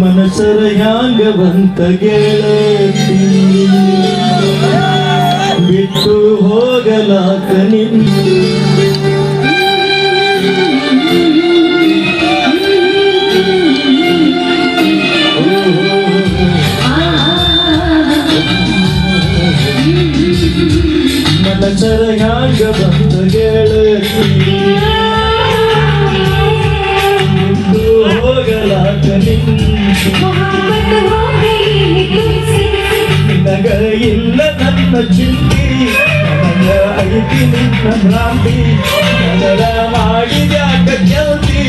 ಮನಸರ ಯಾಂಗವಂತ ಗೆಳತಿ. ಬಿಟ್ಟು ಹೋಗಲಾಕ ನಿನ್ನ ನಿನ್ನ ಭ್ರಾಂತಿ ನನಗ ಮಾಡಿದ್ಯಾಕ ಗೆಲ್ತಿ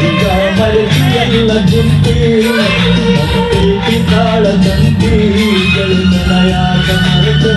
ಈಗ ಮರೆತಿ ಎಲ್ಲ ಚಿಂತಿ ಪ್ರೀತಿ ತಾಳ ತಂತಿ ಗೆಳೆತನ ಯಾಕ ಮರೆತು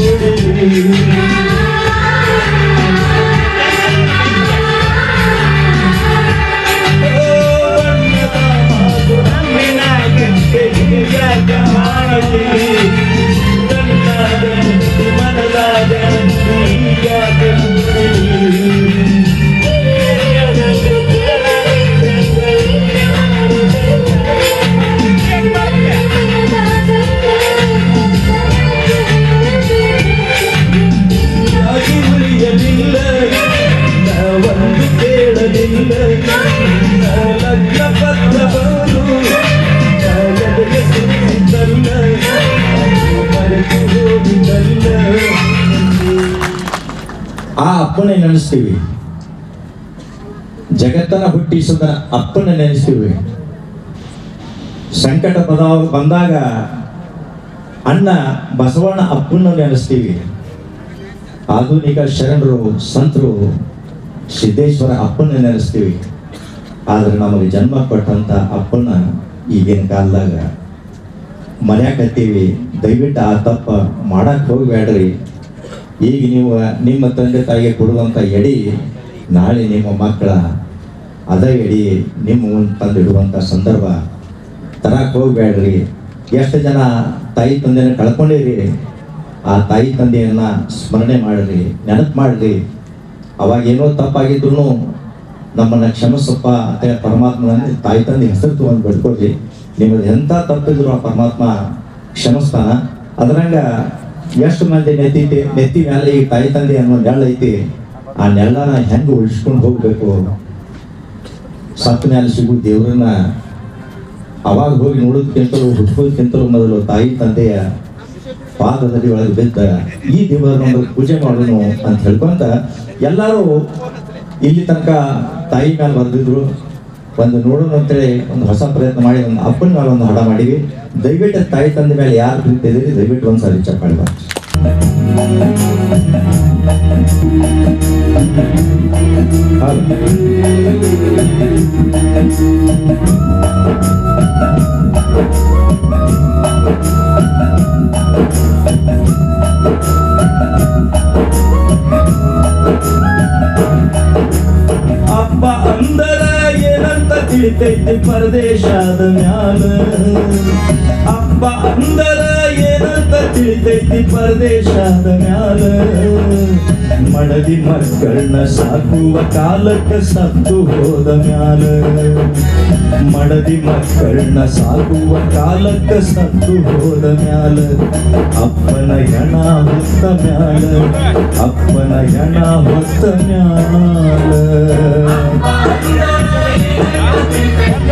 you. ನೆನೆಸ್ತೀವಿ. ಜಗತ್ತನ್ನ ಹುಟ್ಟಿಸಿದ ಅಪ್ಪನ ನೆನೆಸ್ತೀವಿ. ಸಂಕಟ ಪದ ಬಂದಾಗ ಅಣ್ಣ ಬಸವಣ್ಣ ಅಪ್ಪನ ನೆನೆಸ್ತೀವಿ. ಆಧುನಿಕ ಶರಣರು, ಸಂತರು, ಸಿದ್ದೇಶ್ವರ ಅಪ್ಪನ ನೆನೆಸ್ತೀವಿ. ಆದ್ರೆ ನಮಗೆ ಜನ್ಮ ಕೊಟ್ಟಂತ ಅಪ್ಪನ ಈಗಿನ ಕಾಲದಾಗ ಮರ್ಯಾಕತ್ತೀವಿ ದಯವಿಟ್ಟು ಆ ತಪ್ಪ ಮಾಡಕ್ ಹೋಗ್ಬೇಡ್ರಿ. ಈಗ ನೀವು ನಿಮ್ಮ ತಂದೆ ತಾಯಿಗೆ ಕೊಡುವಂಥ ಎಡಿ, ನಾಳೆ ನಿಮ್ಮ ಮಕ್ಕಳ ಅದ ಎಡಿ ನಿಮ್ಮ ತಂದಿಡುವಂಥ ಸಂದರ್ಭ ತರಕ್ಕೆ ಹೋಗ್ಬೇಡ್ರಿ. ಎಷ್ಟು ಜನ ತಾಯಿ ತಂದೆಯನ್ನು ಕಳ್ಕೊಂಡಿರಿ? ಆ ತಾಯಿ ತಂದೆಯನ್ನು ಸ್ಮರಣೆ ಮಾಡಿರಿ, ನೆನಪು ಮಾಡಿರಿ. ಅವಾಗ ಏನೋ ತಪ್ಪಾಗಿದ್ರು ನಮ್ಮನ್ನ ಕ್ಷಮಿಸಪ್ಪ ಅಂತ ಪರಮಾತ್ಮನಲ್ಲಿ ತಾಯಿ ತಂದೆ ಹೆಸರು ತಗೊಂಡು ಬಿಡ್ಕೊಳ್ರಿ ನಿಮ್ಮದು ಎಂಥ ತಪ್ಪಿದ್ರು ಆ ಪರಮಾತ್ಮ ಕ್ಷಮಿಸ್ತಾನ. ಅದ್ರಂಗ ಎಷ್ಟು ಮಂದಿ ನೆತ್ತಿ ನೆತ್ತಿ ಮೇಲೆ ಈ ತಾಯಿ ತಂದೆ ಅನ್ನೋ ನೆಲ್ಲ ಐತಿ. ಆ ನೆಳ್ಳನ ಹೆಂಗೆ ಉಳಿಸ್ಕೊಂಡು ಹೋಗ್ಬೇಕು? ಸತ್ ಮೇಲೆ ಸಿಗು ದೇವ್ರನ್ನ. ಅವಾಗ ಹೋಗಿ ನೋಡೋದಕ್ಕಿಂತಲೂ ಹುಟ್ಕೋದಕ್ಕಿಂತಲೂ ಮೊದಲು ತಾಯಿ ತಂದೆಯ ಪಾದದಲ್ಲಿ ಒಳಗೆ ಬಿದ್ದ ಈ ದೇವರನ್ನು ಪೂಜೆ ಮಾಡೋಣ ಅಂತ ಹೇಳ್ಕೊಂತ ಎಲ್ಲರೂ ಇಲ್ಲಿ ತನಕ ತಾಯಿ ಮೇಲೆ ಬಂದಿದ್ರು ಒಂದು ನೋಡೋಣ ಅಂತೇಳಿ ಒಂದು ಹೊಸ ಪ್ರಯತ್ನ ಮಾಡಿ, ಒಂದು ಅಪ್ಪನ ಮೇಲೆ ಒಂದು ಹಠ ಮಾಡಿವಿ ದಯವಿಟ್ಟು ತಾಯಿ ತಂದೆ ಮೇಲೆ ಯಾರು ಪ್ರೀತಿ ಇದೀರಿ ದಯವಿಟ್ಟು ಒಂದ್ಸರಿ ಚಪ್ಪಾಳೆ ಬಾ. ಅಪ್ಪ ಅಂದರ ಏನಂತ ತಿಳಿ ತಿಳಿತೈತಿ ಪರದೇಶದ ಮ್ಯಾಲ ಅಪ್ಪ ಅಂದರ ಏನಂತ ತಿಳಿತೈತಿ ಪರದೇಶದ ಮ್ಯಾಲ ಮಡದಿ ಮಕ್ಕಳನ್ನ ಸಾಕುವ ಕಾಲಕ್ಕ ಸತ್ತು ಹೋದ ಮ್ಯಾಲ ಮಡದಿ ಮಕ್ಕಳನ್ನ ಸಾಕುವ ಕಾಲಕ್ಕ ಸತ್ತು ಹೋದ ಮ್ಯಾಲ ಅಪ್ಪನ ಹೆಣ ಹೊತ್ತ ಮ್ಯಾಲ ಅಪ್ಪನ ಹೆಣ ಹೊತ್ತ ಮ್ಯಾಲ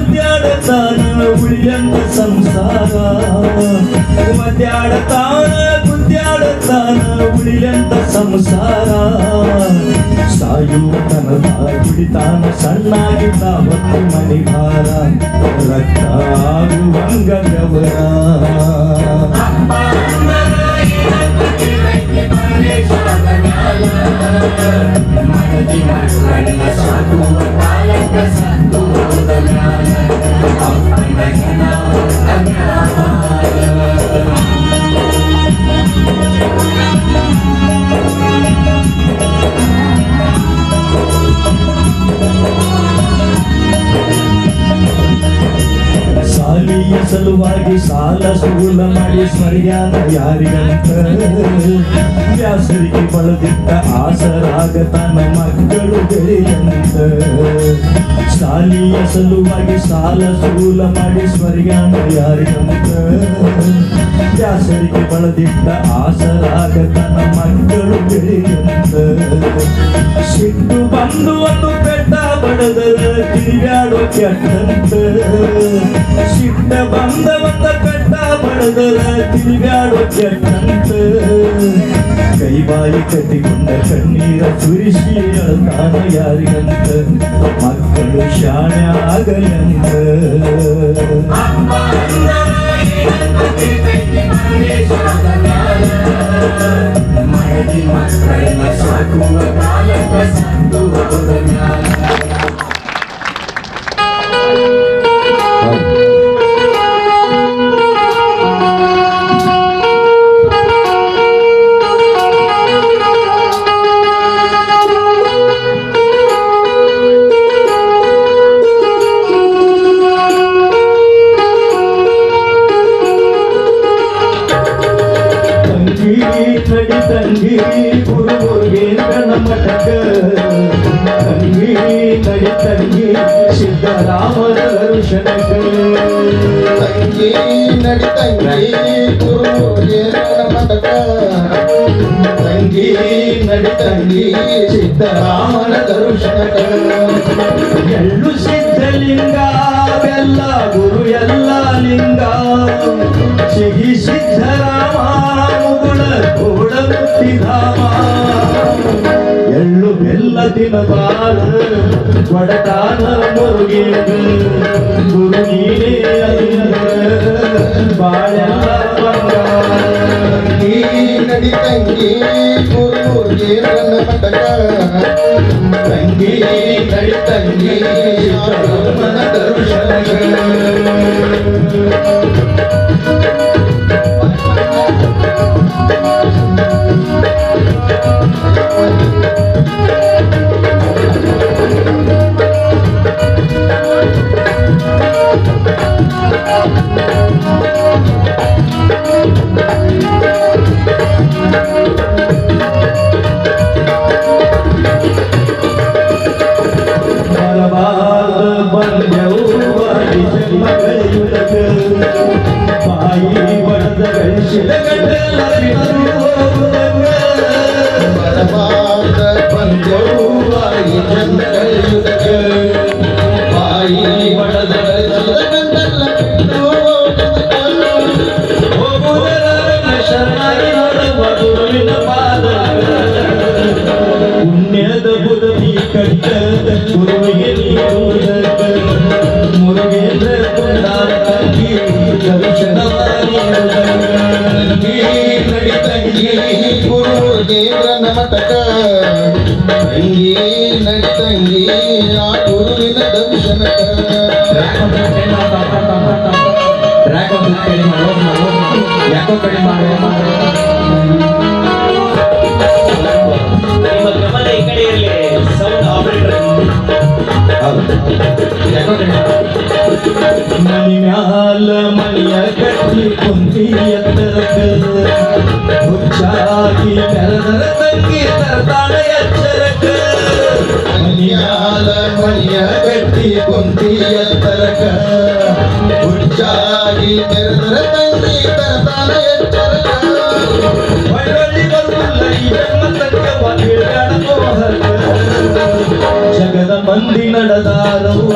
ಗುದ್ಯಾಡತಾನ ಉಳಿಯಂತ ಸಂಸಾರ ಮಧ್ಯಾಡತಾನ ಗುದ್ಯಾಡತಾನ ಉಳಿಯಂತ ಸಂಸಾರ ಸಾಯುವ ತನದ ಕುಡಿತಾನ ಸಣ್ಣಾಗಿದ್ದ ಹೊತ್ತು ಮಣಿಭಾರ ರಕ್ತ ಆಗುವಂಗ ಗವರ ಸಾಲಿಯ ಸಲುವಾಗಿ ಸಾಲ ಸುಗುಲ ಮಾಡಿ ಸರಿಯಾದ ಯಾರಿಗಂತ? ವ್ಯಾಸರಿಗೆ ಬಳದಿದ್ದ ಆಸರಾಗ ತನ್ನ ಮಕ್ಕಳು ಬೆಳೆಯಂತ ಸಾಲಿಯ ಸಲುವಾಗಿ ಸಾಲ ಸುಗುಲ ಮಾಡಿ ಸರಿಯಾದ ಯಾರಿಗಂತ? ವ್ಯಾಸರಿಗೆ ಬಳದಿದ್ದ ಆಸರಾಗ ತನ್ನ ಮಕ್ಕಳು ಬೆಳೆಯಂತ ಸಿಟ್ಟು ಬಂದು ಒಂದು ಪೆಟ್ಟ ಬಡದರ ತಿರುಗಾಡೋ ಕೆಟ್ಟಂತ ಸಿಟ್ಟ ಬಂದ ಒಂದ ಪೆಟ್ಟ ಬಡದರ ತಿರುಗಾಡೋ ಕೆಟ್ಟಂತ ಕೈ ಬಾಯಿ ಕಟ್ಟಿಕೊಂಡ ಕಣ್ಣೀರ ಸುರಿಸಿ ಅಳ್ತಾನ ಯಾರಿಗಂತ ಮಕ್ಕಳು ಶಾಣೆ ಆಗಲಂತ ತಂಗಿ, ನಡಿ ತಂಗಿ, ಸಿದ್ದರಾಮನ ದರ್ಶನಕ. ಎಳ್ಳು ಸಿದ್ಧಲಿಂಗ, ಬೆಲ್ಲ, ಗುರು ಎಲ್ಲ ಲಿಂಗ. ಸಿಹಿ ಸಿದ್ಧರಾಮ ಮುಗುಳ ಕೂಡ ಮುತ್ತಿಧಾಮ ಎಳ್ಳು ಬೆಲ್ಲ ತಿನ್ನಬಾರ ಒಡತಾನ ಮುರುಗಿ ಗುರು ನೀನೇ ಬಾಳೆಲ್ಲ ಬಂಗಾರ. ನಡಿ ತಂಗಿ ಗುರುಗೆ ಮತಕ ತಂಗಿ ನಡಿ ತಂಗಿ ರಾಮನ ದರ್ಶನ Look at the ಯಾಕೋ ಕಡಿಮೆ ಮಾಡೋ ನಿಮ್ಮ ಗಮನ ಈ ಕಡೆ ಇರಲಿ ಸೌಂಡ್ ಆಪರೇಟರ್ ಮನಿ ಮ್ಯಾಲ ಮನಿಯ ಕಟ್ಟಿ ಕುಂತಿ ಎತ್ತರಕ ಹುಚ್ಚಾಗಿ ಕರೆದರ ತಂಗಿ ತರತಾಳ ಎಚ್ಚರಕ ಮನಿಯಾಲ ಮನಿಯ ಗಟ್ಟಿ ಕುಂತಿ ಎತ್ತರಕ ಹುಚ್ಚಾಗಿ ತೆರೆದರ ತಂಗಿ ತರತಾನ ಎಚ್ಚರಕ ಒಳ್ಳೊಳ್ಳಿ ಬರುವುಲ್ಲ ಈ ಜನ್ಮ ಸತ್ಯವ ಹೇಳ್ಯಾಡೋ ಹರ್ಕ. ಜಗದ ಮಂದಿ ನಡೆದಾರವ್ವ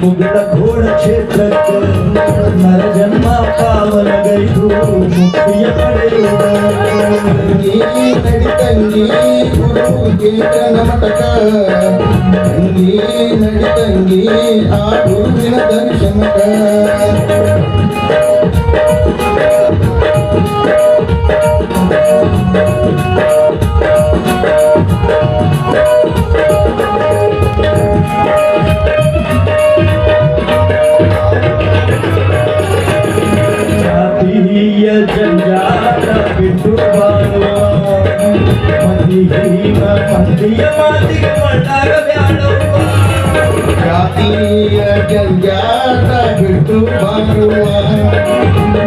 ಮುಗಿದ ಘೋಡ ಕ್ಷೇತ್ರಕ್ಕೆ ನರ ಜನ್ಮ ಪಾವನಗೈದು ಮುಕ್ತಿಯ ಪಡೆಯುವ ತಂಗಿ ನಡಿ ತಂಗಿ ಗುರು ಕೇತನ ಮಠಕ ತಂಗಿ ನಡಿ ತಂಗಿ ಆ ಗುರುವಿನ ದರ್ಶನಕ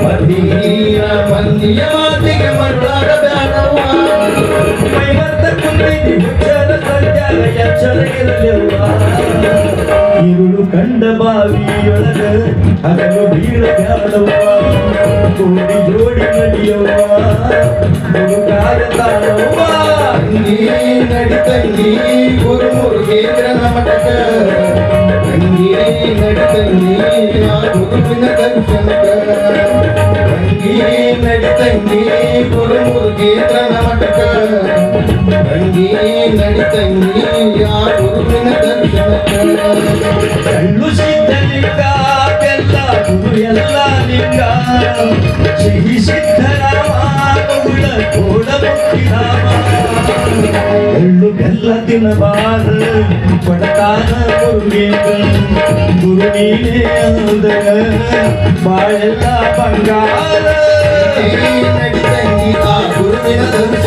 ಮದೀನ ಮಂದಿಯ ಮಾತಿಗೆ ಮರಳಾಗಬೇಡವ್ವ ഇരുളു കണ്ട ഭാവിയൊളക അകലു വീഴക്കാടവാടി ജോടി നടിയവാടവാ നീ നടി തങ്ങി ഒരു മുരുകേന്ദ്ര നമടക്ക ಕೂಡಿ ಜೋಡಿ ನಡಿಯವ್ವ ಮುಳುಗಾರ ತಾಳವ್ವ ತಂಗಿ ನಡಿ ತಂಗಿ ಗುರು ಮುರುಗೇಂದ್ರನ ಮಠಕ ತಂಗಿ ನಡಿ ತಂಗಿ ಆ ಗುರುವಿನ ದರ್ಶನಕ ತಂಗಿ ನಡಿ ತಂಗಿ ಗುರು ಮುರುಗೇಂದ್ರನ ಮಠಕ ತಂಗಿ ನಡಿ ತಂಗಿ ಆ ಗುರುವಿನ ದರ್ಶನಕ ಕಳ್ಳು ಸಿದ್ಧಲಿಂಗ ಬೆಲ್ಲ ಗುರು ಎಲ್ಲ ಲಿಂಗ ಸಿಹಿ ಸಿದ್ಧರಾಮ ಮಗುಳ ಕೋಡ ಮುಕ್ತಿರಾಮ தினபாது படக்காத முருகேசன் குரு நீனே அந்த வாழெல்லா பங்காத நடி தங்கி குரு தினம்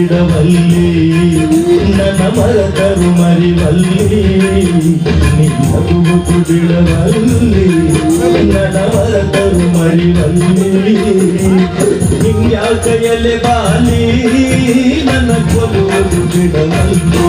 ಬಿಡವಲ್ಲಿ ನನ್ನ ಮರಕರು ಮರಿವಲ್ಲಿ ನಿನ್ನ ಕೂತು ಬಿಡವಲ್ಲಿ ನನ್ನ ಮರಕರು ಮರಿವಲ್ಲಿ ನಿಂಗ್ಯಾ ಕೈಯಲ್ಲಿ ಬಾಲಿ, ನನ್ನ ಕೊಲ್ಲುವುದು ಬಿಡವಲ್ಲಿ